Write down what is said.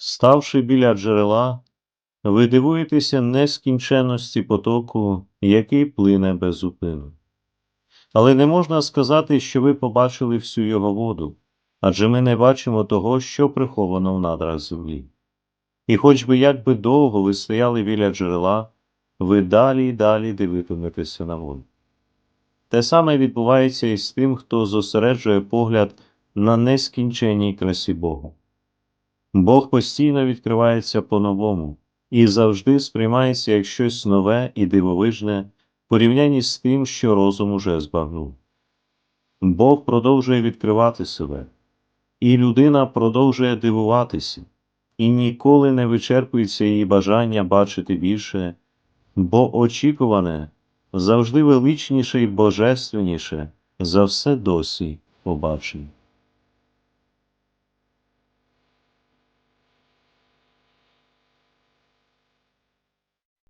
Ставши біля джерела, ви дивуєтеся нескінченності потоку, який плине без зупину. Але не можна сказати, що ви побачили всю його воду, адже ми не бачимо того, що приховано в надрах землі. І хоч би як би довго ви стояли біля джерела, ви далі й далі дивитиметеся на воду. Те саме відбувається і з тим, хто зосереджує погляд на нескінченній красі Бога. Бог постійно відкривається по-новому і завжди сприймається як щось нове і дивовижне в порівнянні з тим, що розум уже збагнув. Бог продовжує відкривати себе, і людина продовжує дивуватися, і ніколи не вичерпується її бажання бачити більше, бо очікуване завжди величніше і божественніше за все досі побачене.